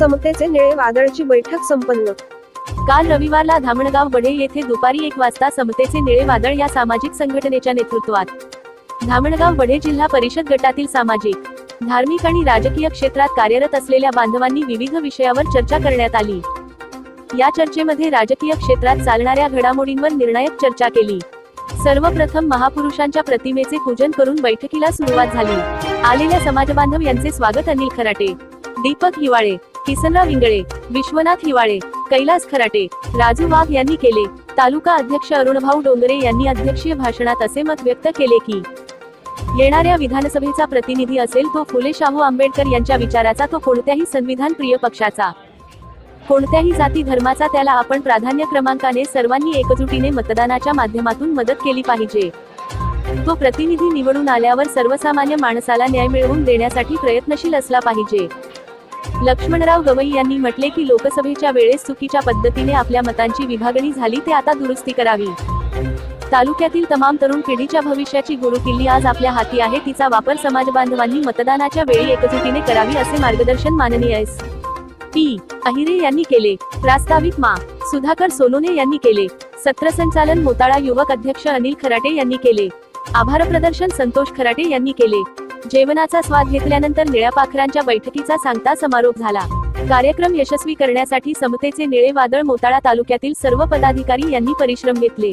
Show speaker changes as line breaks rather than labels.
समतेचे निळे वादळची बैठक संपन्न.
काल रविवारला धामणगाव बढे येथे दुपारी एक वाजता समतेचे निळे वादळ या सामाजिक संघटनेच्या नेतृत्वात. धामणगाव बढे जिल्हा परिषद गटातील सामाजिक धार्मिक आणि राजकीय क्षेत्रात कार्यरत असलेल्या बांधवांनी विविध विषयावर चर्चा करण्यात आली. या चर्चेमध्ये राजकीय क्षेत्रात चालणाऱ्या घडामोडींवर निर्णायक चर्चा केली. सर्वप्रथम महापुरुषांच्या प्रतिमेचे पूजन करून बैठकीला सुरुवात झाली. आलेल्या समाजबांधव यांचे स्वागत अनिल खराटे दीपक हिवाळे किसनराव इंगळे विश्वनाथ हिवाळे कैलास खराटे राजू वाघ यांनी केले. तालुका अध्यक्ष अरुणभाऊ डोंगरे यांनी अध्यक्षीय भाषणात असे मत व्यक्त केले की येणाऱ्या विधानसभेचा प्रतिनिधी असेल तो फुले शाहू आंबेडकर यांच्या विचाराचा तो कोणत्याही संविधान प्रिय पक्षाचा. कोणत्याही जाती धर्माचा त्याला आपण प्राधान्य क्रमांकाने सर्वांनी एकजुटीने मतदानाच्या माध्यमातून मदत केली पाहिजे. तो प्रतिनिधी निवडून आल्यावर सर्वसामान्य माणसाला न्याय मिळवून देण्यासाठी प्रयत्नशील असला पाहिजे. लक्ष्मणराव गवई यांनी म्हटले की लोकसभेच्या वेळेस चुकीच्या पद्धतीने आपल्या मतांची विभागणी झाली ते आता दुरुस्ती करावी. तालुक्यातील तमाम तरुण पिढीच्या भविष्याची गुरुकिल्ली आज आपल्या हाती आहे. तिचा वापर समाज बांधवांनी मतदानाच्या वेळी एकजुटीने करावी असे मार्गदर्शन माननीय एस. पी. अहिरे यांनी केले. प्रास्ताविक मा. सुधाकर सोलोने यांनी केले. सत्रसंचालन मोताळा युवक अध्यक्ष अनिल खराटे यांनी केले. आभार प्रदर्शन संतोष खराटे यांनी केले. जेवणाचा स्वाद घेतल्यानंतर निळ्या पाखरांच्या बैठकीचा सांगता समारोप झाला. कार्यक्रम यशस्वी करण्यासाठी समतेचे निळे वादळ मोताळा तालुक्यातील सर्व पदाधिकारी यांनी परिश्रम घेतले.